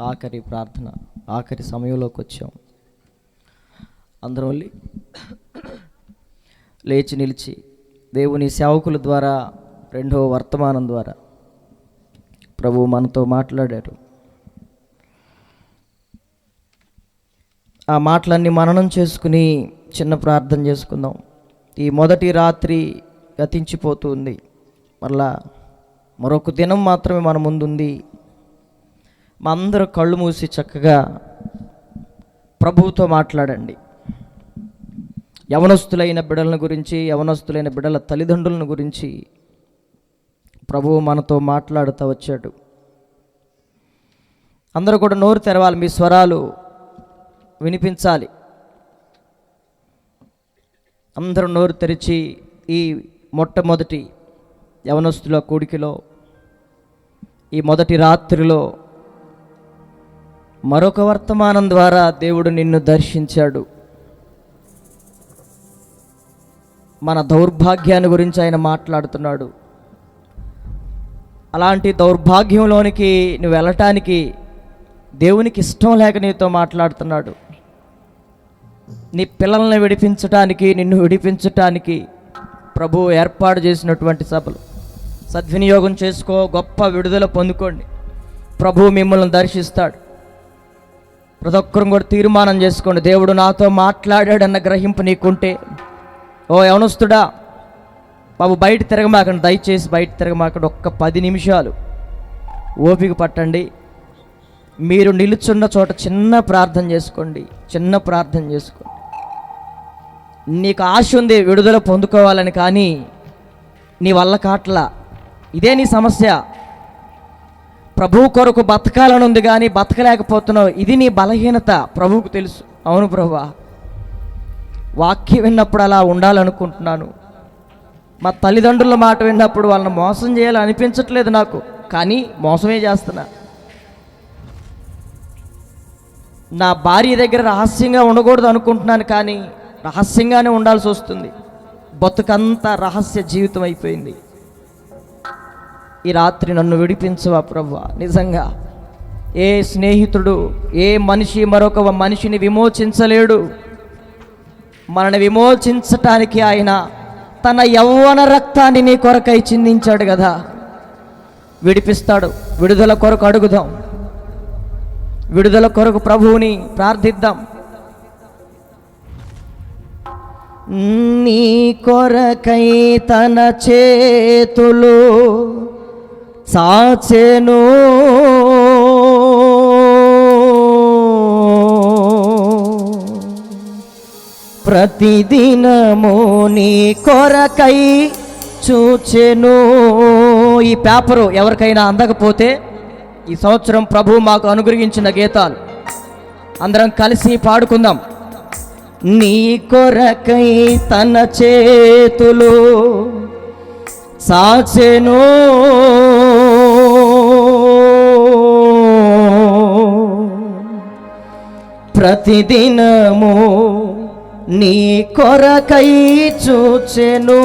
ఆఖరి ప్రార్థన ఆఖరి సమయంలోకి వచ్చాం అందరం లే- లేచి నిలిచి దేవుని సేవకుల ద్వారా రెండవ వర్తమానం ద్వారా ప్రభు మనతో మాట్లాడారు ఆ మాటలన్నీ మననం చేసుకుని చిన్న ప్రార్థన చేసుకుందాం. ఈ మొదటి రాత్రి గతించిపోతుంది మరలా మరొక దినం మాత్రమే మన ముందుంది. మా అందరూ కళ్ళు మూసి చక్కగా ప్రభువుతో మాట్లాడండి. యవనస్తులైన బిడలను గురించి యవనస్తులైన బిడల తల్లిదండ్రులను గురించి ప్రభువు మనతో మాట్లాడుతూ వచ్చాడు. అందరూ కూడా నోరు తెరవాలి మీ స్వరాలు వినిపించాలి. అందరూ నోరు తెరిచి ఈ మొట్టమొదటి యవనస్తుల కూడికిలో ఈ మొదటి రాత్రిలో మరొక వర్తమానం ద్వారా దేవుడు నిన్ను దర్శించాడు. మన దౌర్భాగ్యాన్ని గురించి ఆయన మాట్లాడుతున్నాడు. అలాంటి దౌర్భాగ్యంలోనికి నువ్వు వెళ్ళటానికి దేవునికి ఇష్టం లేక నీతో మాట్లాడుతున్నాడు. నీ పిల్లల్ని విడిపించటానికి నిన్ను విడిపించటానికి ప్రభు ఏర్పాటు చేసినటువంటి సభలు. సద్వినియోగం చేసుకో గొప్ప విడుదల పొందుకోండి. ప్రభు మిమ్మల్ని దర్శిస్తాడు. ప్రతి ఒక్కరు కూడా తీర్మానం చేసుకోండి. దేవుడు నాతో మాట్లాడాడన్న గ్రహింపు నీకుంటే ఓ యవనస్తుడా బాబు బయట తిరగమాకండి. దయచేసి బయట తిరగమాకండి. ఒక్క పది నిమిషాలు ఓపిక పట్టండి. మీరు నిలుచున్న చోట చిన్న ప్రార్థన చేసుకోండి. చిన్న ప్రార్థన చేసుకోండి. నీకు ఆశ ఉంది విడుదల పొందుకోవాలని కానీ నీ వల్ల కాట్లా. ఇదే నీ సమస్య. ప్రభు కొరకు బతకాలని ఉంది కానీ బతకలేకపోతున్నావు. ఇది నీ బలహీనత. ప్రభువుకు తెలుసు. అవును ప్రభా. వాక్యం విన్నప్పుడు అలా ఉండాలనుకుంటున్నాను. మా తల్లిదండ్రుల మాట విన్నప్పుడు వాళ్ళని మోసం చేయాలని అనిపించట్లేదు నాకు. కానీ మోసమే చేస్తున్నా. నా భార్య దగ్గర రహస్యంగా ఉండకూడదు అనుకుంటున్నాను కానీ రహస్యంగానే ఉండాల్సి వస్తుంది. బతుకంతా రహస్య జీవితం అయిపోయింది. ఈ రాత్రి నన్ను విడిపించవా ప్రభు నిజంగా ఏ స్నేహితుడు ఏ మనిషి మరొక మనిషిని విమోచించలేడు. మనని విమోచించటానికి ఆయన తన యవ్వన రక్తాన్ని నీ కొరకై చిందించాడు కదా విడిపిస్తాడు. విడుదల కొరకు అడుగుదాం. విడుదల కొరకు ప్రభువుని ప్రార్థిద్దాం. నీ కొరకై తన చేతులు సాచెను. ప్రతిదినము నీ కొరకై చూచెను. ఈ పేపరు ఎవరికైనా అందకపోతే ఈ సంవత్సరం ప్రభు మాకు అనుగ్రహించిన గీతాలు. అందరం కలిసి పాడుకుందాం. నీ కొరకై తన చేతులు సాచెను. ప్రతిదినము నీ కొరకై చూచెను.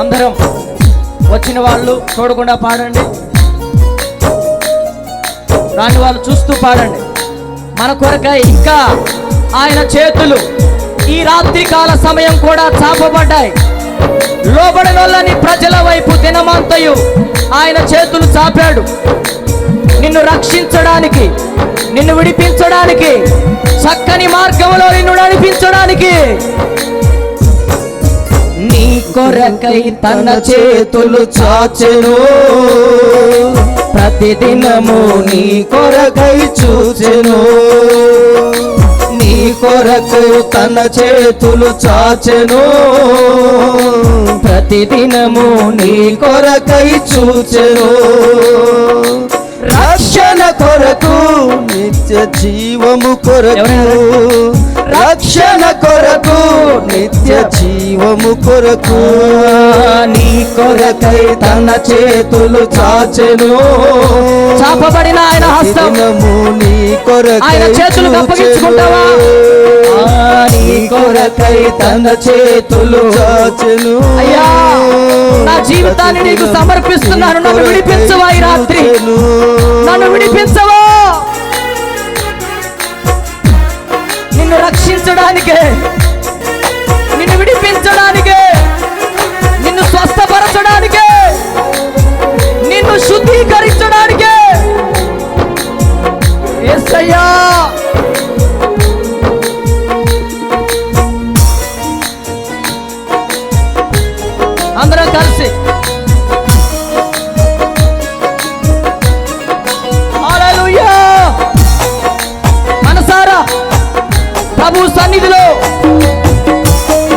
అందరం వచ్చిన వాళ్ళు చూడకుండా పాడండి. రాని వాళ్ళు చూస్తూ పాడండి. మన కొరకై ఇంకా ఆయన చేతులు ఈ రాత్రికాల సమయం కూడా చాపబడ్డాయి. లోబడనొల్లని ప్రజల వైపు దినమంతయు ఆయన చేతులు చాపాడు. నిన్ను రక్షించడానికి నిన్ను విడిపించడానికి చక్కని మార్గంలో నిన్ను నడిపించడానికి నీ కొరకై తన చేతులు చాచెను. ప్రతిదినము నీ కొరకై చూచెను. నీ కొరకు తన చేతులు చాచెను. ప్రతిదినము నీ కొరకై చూచెను. రక్షణ కొరకు నిత్య జీవము కొరకు. రక్షణ కొరకు నిత్య జీవము కొరకు. నీ కొరకై తన చేతులు చాచెను. చాపబడిన ఆయన హస్తం. దినము నీ ఆయన. అప్పగించుకుంటావా? నీ కొరకై తన చేతులు చాచెను అయ్యా, నా జీవితాన్ని నీకు సమర్పిస్తున్నాను. నన్ను విడిపించవా ఈ రాత్రి? నన్ను విడిపించవా నిన్ను రక్షించడానికే నిన్ను విడిపించడానికే నిన్ను స్వస్థపరచడానికే యేసయ్యా అందరం కలిసి. మనసారా ప్రభు సన్నిధిలో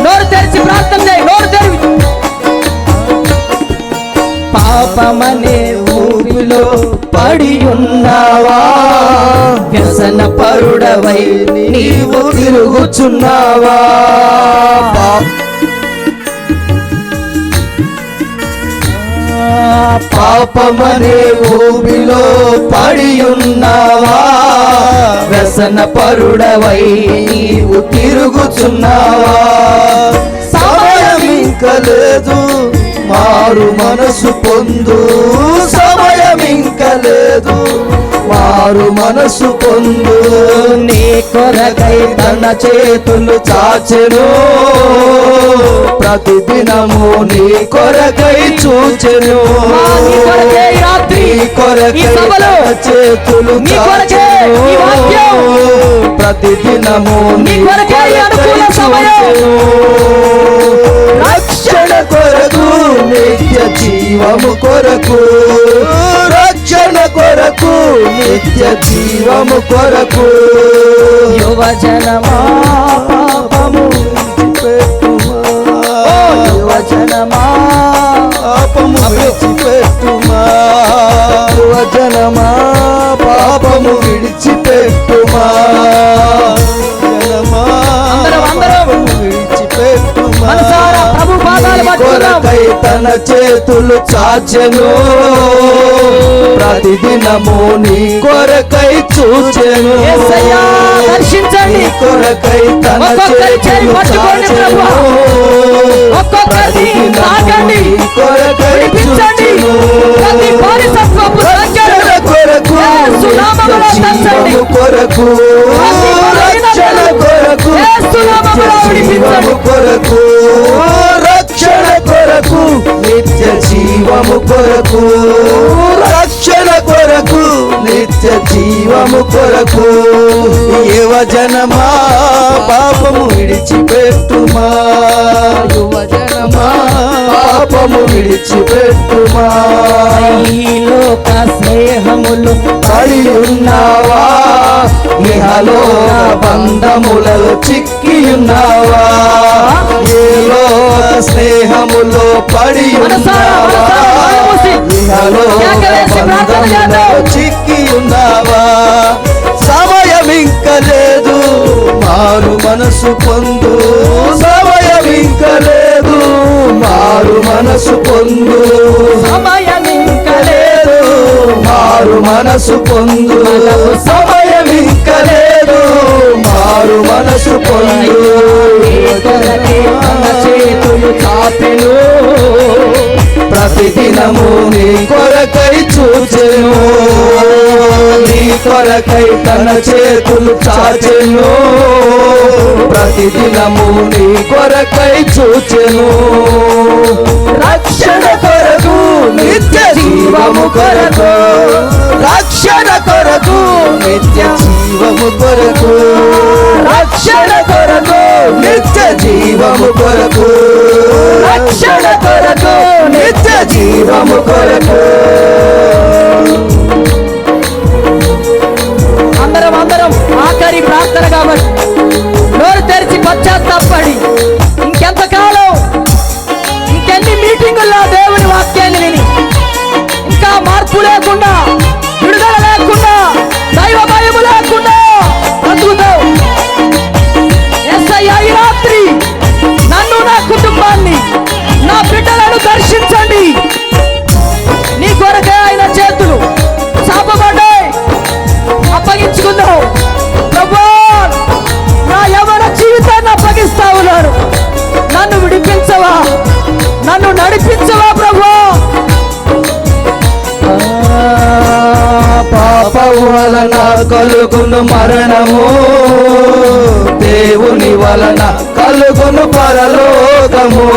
నోరు తెరిచి ప్రార్థన చేయి నోరు తెరిచి. పాపమనే ఊపిలో పడి ఉన్నావా వ్యసన పరుడవై నీవు తిరుగుచున్నావా? పాపమనే ఊబిలో పడి ఉన్నావా వ్యసన పరుడవై నీవు తిరుగుచున్నావా? సమయం ఇంకా లేదు మారు మనసు పొందు. సమయం ఇంక లేదు మారు మనసు పొందు నీ కొరకై తన చేతులు చాచెను. ప్రతిదినము నీ కొరకై చూచెను. రాత్రి, కొరకై చేతులు చాచెను. ప్రతిదినము నీ కొరకే సమయం. రక్షణ కొరకు. నిత్య జీవము కొరకు. కొరకు నిత్య జీవము కొరకు యువజనమా పాపము. యువజనమా పాపము విడిచిపెట్టుమా యువజనమా కొరకై తన చేతులు చాచెను. ప్రతిదినము నీ కొరకై చూచెను. దర్శించండి. కొరకై తన చేతులు చాచెను. ప్రతిదినము కొరకై. చూచెను. కొరకు కొరకు. కొరకు. కొరకు. కొరకు నిత్య జీవము కొరకు. రక్షణ కొరకు నిత్య జీవము కొరకు. యువజనమా పాపము విడిచిపెట్టుమా. యువజనమా పాపము విడిచిపెట్టుమా? ఈ లోక స్నేహములు పడి ఉన్నావా? ఇహలోక బంధములలో చిక్కి ఉన్నావా? ఏ లోక స్నేహములో పడి ఉన్నావా? ఇహలోక. బంధములలో చిక్కి ఉన్నావా? సమయం ఇంక లేదు మారు మనసు పొందు. సమయం ఇంక లేదు మారు మనసు పొందు. సమయం ఇంక లేదు మారు మనసు పొందు. సమయం ఇంక లేదు మారు మనసు పొందు. చేతులు చాపెను. ప్రతిదినము నీ కొరకై చూచెను. నీ కొరకై తన చేతులు చాచెను. ప్రతిదినము నీ కొరకై చూచెను. రక్షణ కొరకు నిత్య జీవము కొరకు రక్షణ కొరకు నిత్య జీవము కొరకు రక్షణ కొరకు నిత్య జీవము కొరకు రక్షణ కొరకు నిత్య జీవము కొరకు. వలన కలుగును పరలోకము.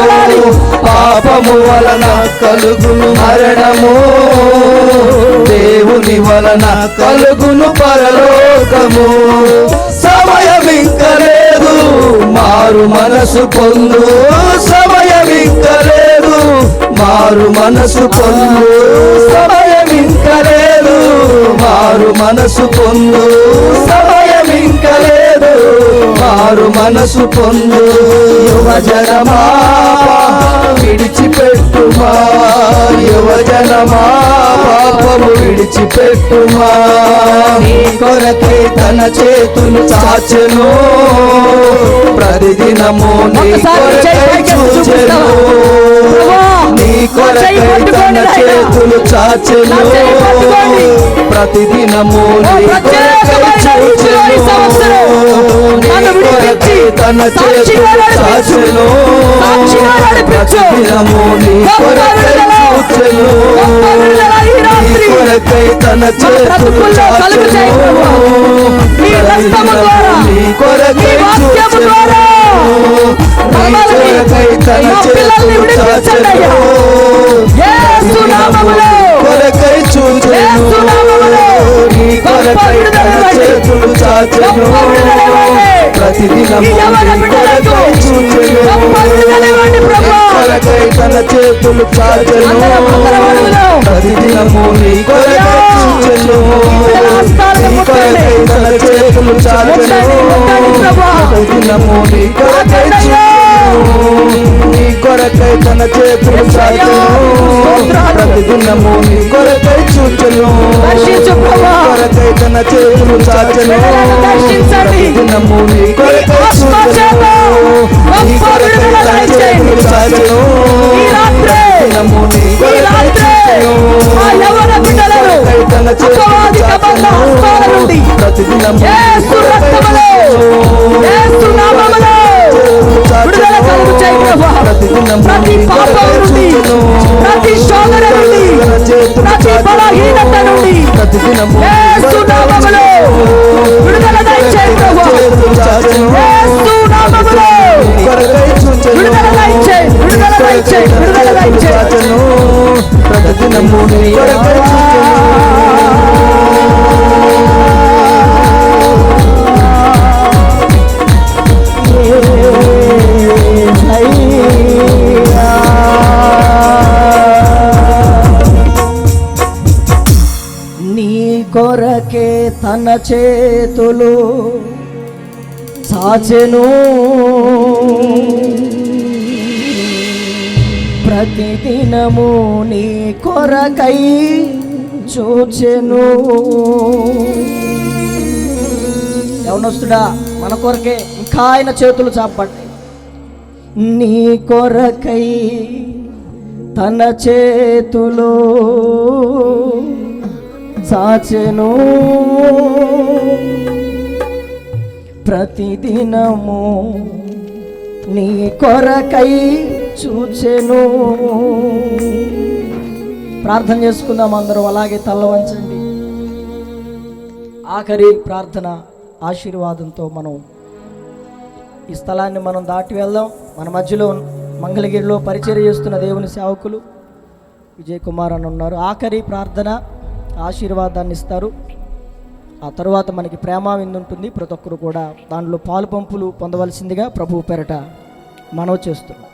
పాపము వలన కలుగును మరణము. దేవుని వలన కలుగును పరలోకము. సమయం ఇంకా లేదు మారు మనసు పొందు. సమయం ఇంకా లేదు మారు మనసు పొందు. సమయం ఇంకా లేదు మారు మనసు పొందు. సమయం ఇంకా లేదు మారు మనసు పొందు యువజనమా విడిచిపెట్టుమా యువజనమా పాపము విడిచిపెట్టుమా నీ కొరకై తన చేతులు చాచెను ప్రతిదినము నీ కొరకై చూచెను? నీ కొరకై తన. చేతులు చాచెను. ప్రతిదినము నీ కొరకై తన చేతులు. ప్రతిదినము నీ కొరకై ఈ నీ. కొరకై తన చేతులు ప్రభువా. నీ కొరకై మమ్మల్ని, కొరకై తన చేతులు నామములో. కొరకై చూచెను. నీ కొరకై తన చేతులు చాచెను. కొరకై తన చేతులు చాచెను. ప్రతిదినము నీ కొరకై చూచెను నీ కొరకై తన చేతులు చాచెను. ప్రతిదినము నీ కొరకై. చూచెను కొరకై తన చేతులు చాచెను. ప్రతిదినము నీ కొరకై చూచెను. కొరకై తన చేతులు చాచెను. దర్శించండి. ప్రతిదినము నీ కొరకై చూచెను. నీ కొరకై తన. చేతులు చాచెను. ప్రతిదినము నీ కొరకై చూచెను. తన ప్రతిదినము యేసు రక్తములో, నుండి యేసు నామములో విడుదల దయచేయి ప్రభువా. యేసు నామములో విడుదల దయచేయి, విడుదల దయచేయి, విడుదల దయచేయి. ప్రతిదినము నీ కొరకై నీ తన చేతులు చాచెను. ప్రతిదినము నీ కొరకై చూచెను. ఎవనొస్తుడా మన కొరకే ఇంకా ఆయన చేతులు చాపడ్డాయి నీ కొరకై తన చేతులు సాచెను. ప్రతిదినము నీ కొరకై చూచెను. ప్రార్థన చేసుకుందాం అందరం అలాగే తల్ల వంచండి. ఆఖరి ప్రార్థన ఆశీర్వాదంతో మనం ఈ స్థలాన్ని మనం దాటి వెళ్దాం. మన మధ్యలో మంగళగిరిలో పరిచయం చేస్తున్న దేవుని సేవకులు విజయ్ కుమార్ అని ఉన్నారు. ఆఖరి ప్రార్థన ఆశీర్వాదాన్ని ఇస్తారు ఆ తర్వాత మనకి ప్రేమ విందు ఉంటుంది ప్రతి ఒక్కరు కూడా దాంట్లో పాలు పంపులు పొందవలసిందిగా ప్రభువు పెరట మనవి చేస్తున్నాం.